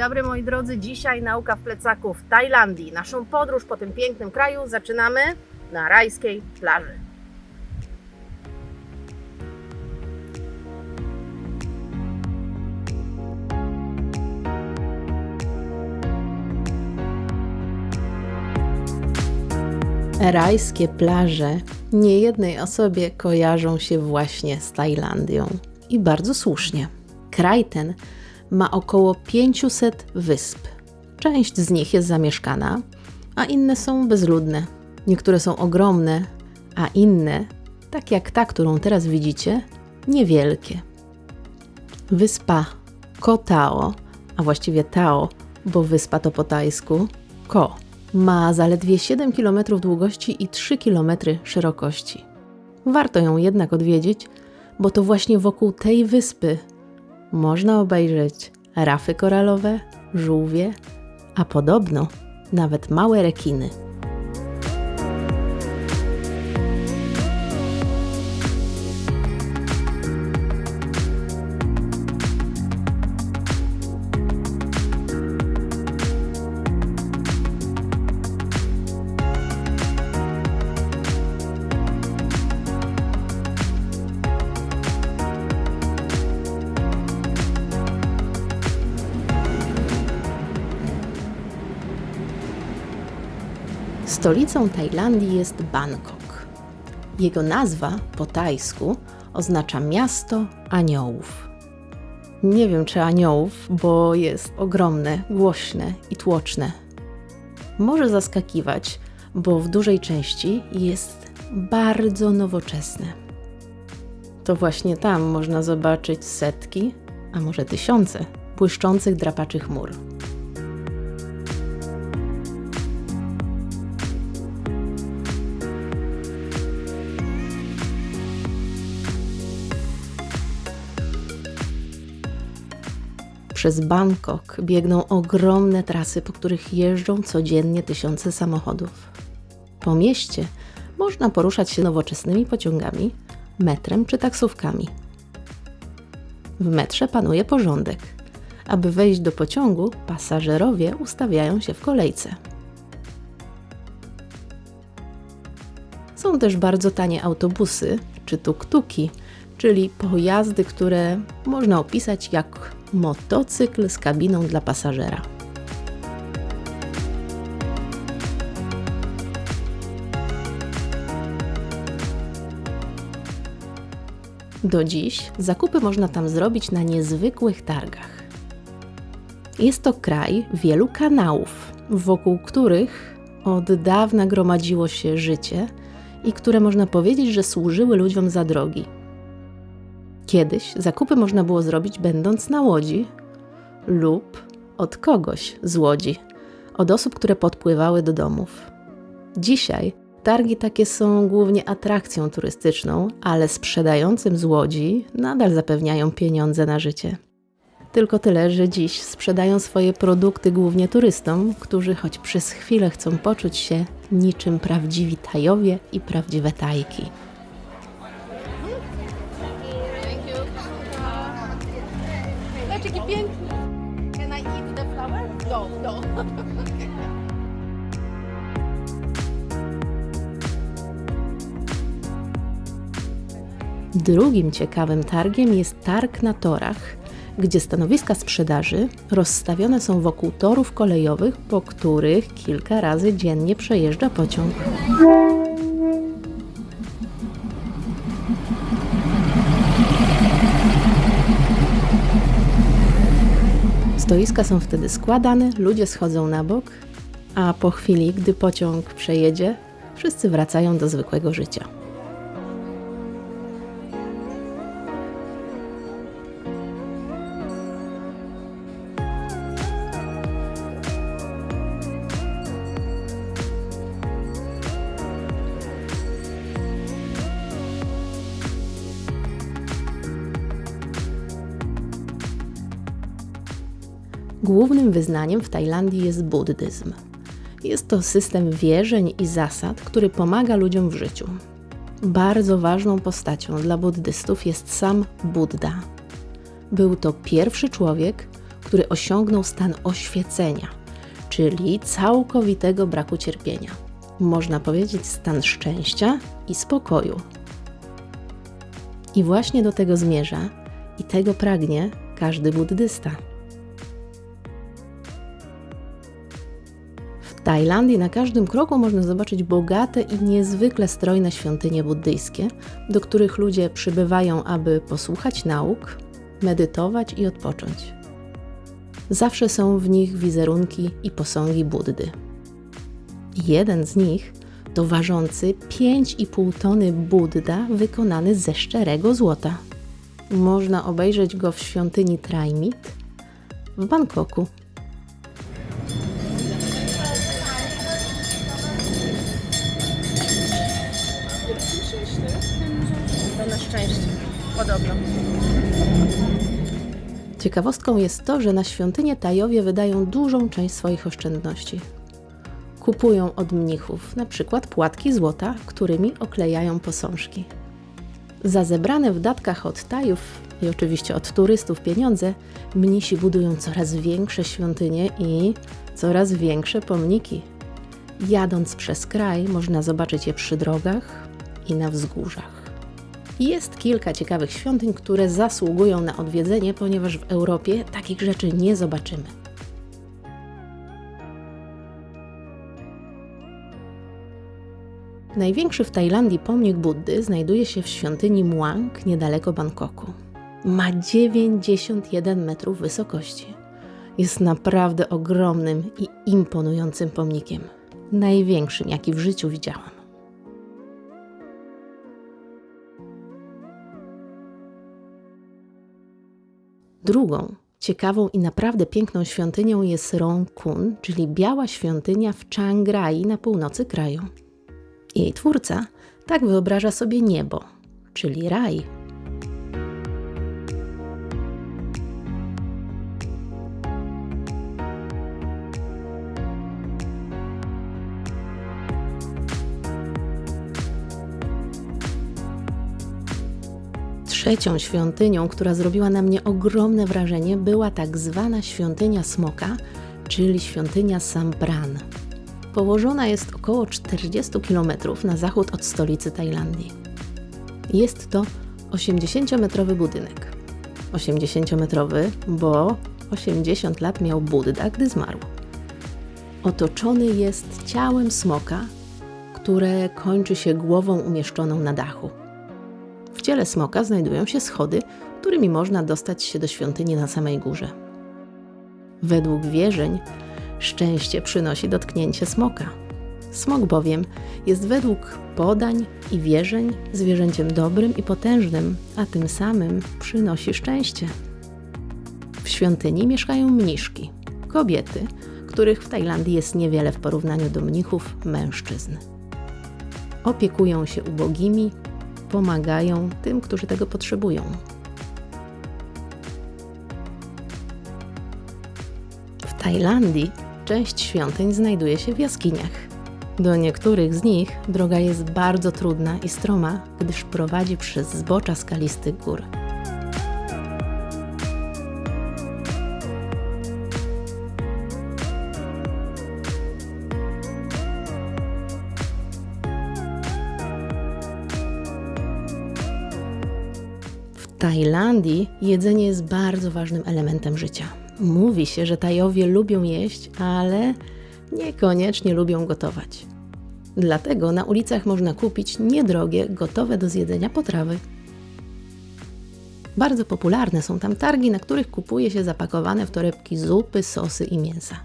Dobry moi drodzy, dzisiaj nauka w plecaku w Tajlandii. Naszą podróż po tym pięknym kraju zaczynamy na rajskiej plaży. Rajskie plaże niejednej osobie kojarzą się właśnie z Tajlandią. I bardzo słusznie. Kraj ten ma około 500 wysp. Część z nich jest zamieszkana, a inne są bezludne. Niektóre są ogromne, a inne, tak jak ta, którą teraz widzicie, niewielkie. Wyspa Koh Tao, a właściwie Tao, bo wyspa to po tajsku, Ko, ma zaledwie 7 km długości i 3 km szerokości. Warto ją jednak odwiedzić, bo to właśnie wokół tej wyspy można obejrzeć rafy koralowe, żółwie, a podobno nawet małe rekiny. Stolicą Tajlandii jest Bangkok. Jego nazwa po tajsku oznacza miasto aniołów. Nie wiem czy aniołów, bo jest ogromne, głośne i tłoczne. Może zaskakiwać, bo w dużej części jest bardzo nowoczesne. To właśnie tam można zobaczyć setki, a może tysiące błyszczących drapaczych mur. Przez Bangkok biegną ogromne trasy, po których jeżdżą codziennie tysiące samochodów. Po mieście można poruszać się nowoczesnymi pociągami, metrem czy taksówkami. W metrze panuje porządek. Aby wejść do pociągu, pasażerowie ustawiają się w kolejce. Są też bardzo tanie autobusy czy tuk-tuki, czyli pojazdy, które można opisać jak motocykl z kabiną dla pasażera. Do dziś zakupy można tam zrobić na niezwykłych targach. Jest to kraj wielu kanałów, wokół których od dawna gromadziło się życie i które można powiedzieć, że służyły ludziom za drogi. Kiedyś zakupy można było zrobić będąc na łodzi lub od kogoś z łodzi, od osób, które podpływały do domów. Dzisiaj targi takie są głównie atrakcją turystyczną, ale sprzedającym z łodzi nadal zapewniają pieniądze na życie. Tylko tyle, że dziś sprzedają swoje produkty głównie turystom, którzy choć przez chwilę chcą poczuć się niczym prawdziwi Tajowie i prawdziwe Tajki. Drugim ciekawym targiem jest targ na torach, gdzie stanowiska sprzedaży rozstawione są wokół torów kolejowych, po których kilka razy dziennie przejeżdża pociąg. Stoiska są wtedy składane, ludzie schodzą na bok, a po chwili, gdy pociąg przejedzie, wszyscy wracają do zwykłego życia. Głównym wyznaniem w Tajlandii jest buddyzm. Jest to system wierzeń i zasad, który pomaga ludziom w życiu. Bardzo ważną postacią dla buddystów jest sam Buddha. Był to pierwszy człowiek, który osiągnął stan oświecenia, czyli całkowitego braku cierpienia. Można powiedzieć stan szczęścia i spokoju. I właśnie do tego zmierza i tego pragnie każdy buddysta. Tajlandii na każdym kroku można zobaczyć bogate i niezwykle strojne świątynie buddyjskie, do których ludzie przybywają, aby posłuchać nauk, medytować i odpocząć. Zawsze są w nich wizerunki i posągi Buddy. Jeden z nich to ważący 5,5 tony Buddha wykonany ze szczerego złota. Można obejrzeć go w świątyni Traimit w Bangkoku. Podobno. Ciekawostką jest to, że na świątynię Tajowie wydają dużą część swoich oszczędności. Kupują od mnichów na przykład płatki złota, którymi oklejają posążki. Za zebrane w datkach od Tajów i oczywiście od turystów pieniądze, mnisi budują coraz większe świątynie i coraz większe pomniki. Jadąc przez kraj, można zobaczyć je przy drogach i na wzgórzach. Jest kilka ciekawych świątyń, które zasługują na odwiedzenie, ponieważ w Europie takich rzeczy nie zobaczymy. Największy w Tajlandii pomnik Buddy znajduje się w świątyni Muang niedaleko Bangkoku. Ma 91 metrów wysokości. Jest naprawdę ogromnym i imponującym pomnikiem. Największym, jaki w życiu widziałam. Drugą, ciekawą i naprawdę piękną świątynią jest Rong Kun, czyli biała świątynia w Chiang Rai na północy kraju. Jej twórca tak wyobraża sobie niebo, czyli raj. Trzecią świątynią, która zrobiła na mnie ogromne wrażenie, była tak zwana świątynia Smoka, czyli świątynia Sampran. Położona jest około 40 km na zachód od stolicy Tajlandii. Jest to 80-metrowy budynek. 80-metrowy, bo 80 lat miał Buddha, gdy zmarł. Otoczony jest ciałem smoka, które kończy się głową umieszczoną na dachu. Ciele smoka znajdują się schody, którymi można dostać się do świątyni na samej górze. Według wierzeń, szczęście przynosi dotknięcie smoka. Smok bowiem jest według podań i wierzeń zwierzęciem dobrym i potężnym, a tym samym przynosi szczęście. W świątyni mieszkają mniszki, kobiety, których w Tajlandii jest niewiele w porównaniu do mnichów mężczyzn. Opiekują się ubogimi, pomagają tym, którzy tego potrzebują. W Tajlandii część świątyń znajduje się w jaskiniach. Do niektórych z nich droga jest bardzo trudna i stroma, gdyż prowadzi przez zbocza skalistych gór. Tajlandii jedzenie jest bardzo ważnym elementem życia. Mówi się, że Tajowie lubią jeść, ale niekoniecznie lubią gotować. Dlatego na ulicach można kupić niedrogie, gotowe do zjedzenia potrawy. Bardzo popularne są tam targi, na których kupuje się zapakowane w torebki zupy, sosy i mięsa.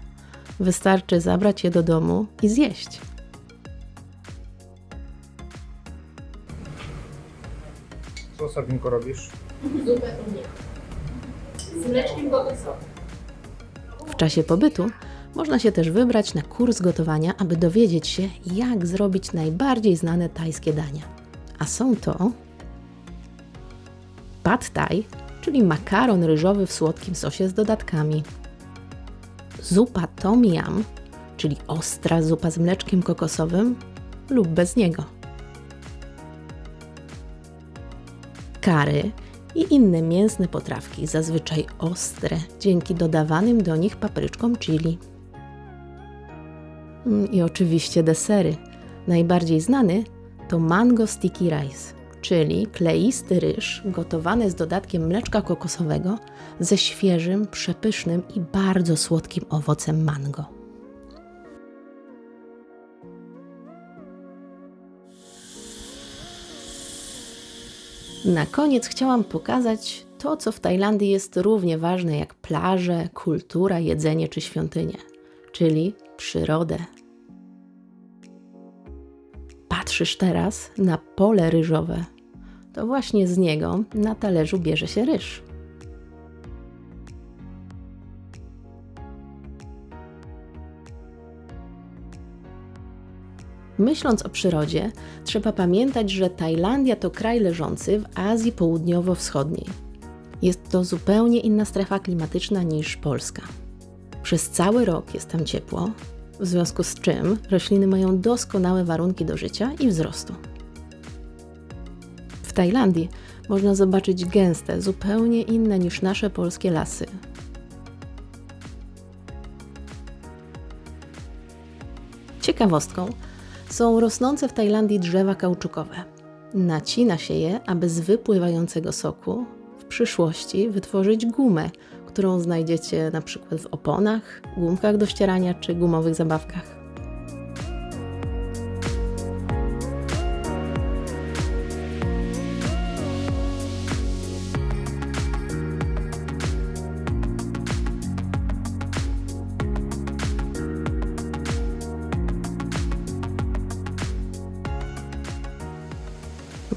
Wystarczy zabrać je do domu i zjeść. Co Sabinko robisz? W czasie pobytu można się też wybrać na kurs gotowania, aby dowiedzieć się, jak zrobić najbardziej znane tajskie dania. A są to pad thai, czyli makaron ryżowy w słodkim sosie z dodatkami, zupa tom yum, czyli ostra zupa z mleczkiem kokosowym lub bez niego, curry, i inne mięsne potrawki, zazwyczaj ostre, dzięki dodawanym do nich papryczkom chili. Mm, I oczywiście desery. Najbardziej znany to mango sticky rice, czyli kleisty ryż gotowany z dodatkiem mleczka kokosowego ze świeżym, przepysznym i bardzo słodkim owocem mango. Na koniec chciałam pokazać to, co w Tajlandii jest równie ważne jak plaże, kultura, jedzenie czy świątynie, czyli przyrodę. Patrzysz teraz na pole ryżowe. To właśnie z niego na talerzu bierze się ryż. Myśląc o przyrodzie, trzeba pamiętać, że Tajlandia to kraj leżący w Azji Południowo-Wschodniej. Jest to zupełnie inna strefa klimatyczna niż Polska. Przez cały rok jest tam ciepło, w związku z czym rośliny mają doskonałe warunki do życia i wzrostu. W Tajlandii można zobaczyć gęste, zupełnie inne niż nasze polskie lasy. Ciekawostką są rosnące w Tajlandii drzewa kauczukowe. Nacina się je, aby z wypływającego soku w przyszłości wytworzyć gumę, którą znajdziecie na przykład w oponach, gumkach do ścierania czy gumowych zabawkach.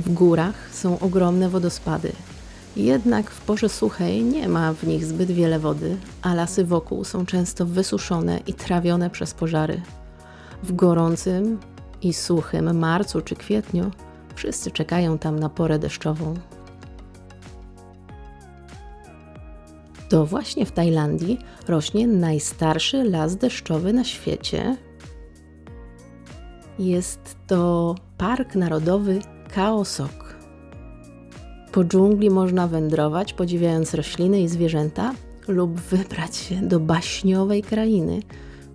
W górach są ogromne wodospady. Jednak w porze suchej nie ma w nich zbyt wiele wody, a lasy wokół są często wysuszone i trawione przez pożary. W gorącym i suchym marcu czy kwietniu wszyscy czekają tam na porę deszczową. To właśnie w Tajlandii rośnie najstarszy las deszczowy na świecie. Jest to Park Narodowy Khao Sok. Po dżungli można wędrować, podziwiając rośliny i zwierzęta, lub wybrać się do baśniowej krainy,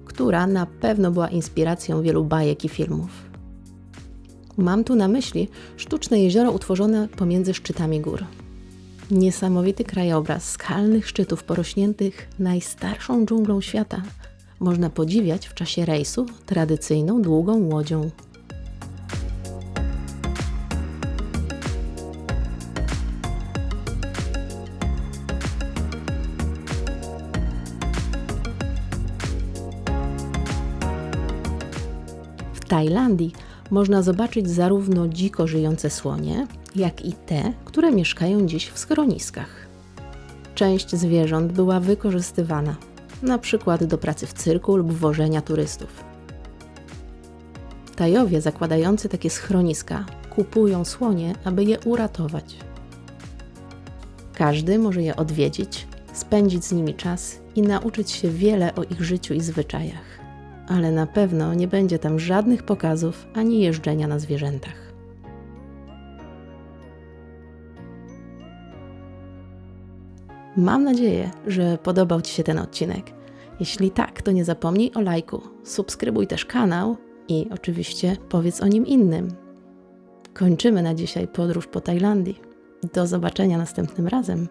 która na pewno była inspiracją wielu bajek i filmów. Mam tu na myśli sztuczne jezioro utworzone pomiędzy szczytami gór. Niesamowity krajobraz skalnych szczytów porośniętych najstarszą dżunglą świata można podziwiać w czasie rejsu tradycyjną długą łodzią. Tajlandii można zobaczyć zarówno dziko żyjące słonie, jak i te, które mieszkają dziś w schroniskach. Część zwierząt była wykorzystywana, na przykład do pracy w cyrku lub wożenia turystów. Tajowie zakładający takie schroniska kupują słonie, aby je uratować. Każdy może je odwiedzić, spędzić z nimi czas i nauczyć się wiele o ich życiu i zwyczajach ale na pewno nie będzie tam żadnych pokazów ani jeżdżenia na zwierzętach. Mam nadzieję, że podobał Ci się ten odcinek. Jeśli tak, to nie zapomnij o lajku, subskrybuj też kanał i oczywiście powiedz o nim innym. Kończymy na dzisiaj podróż po Tajlandii. Do zobaczenia następnym razem.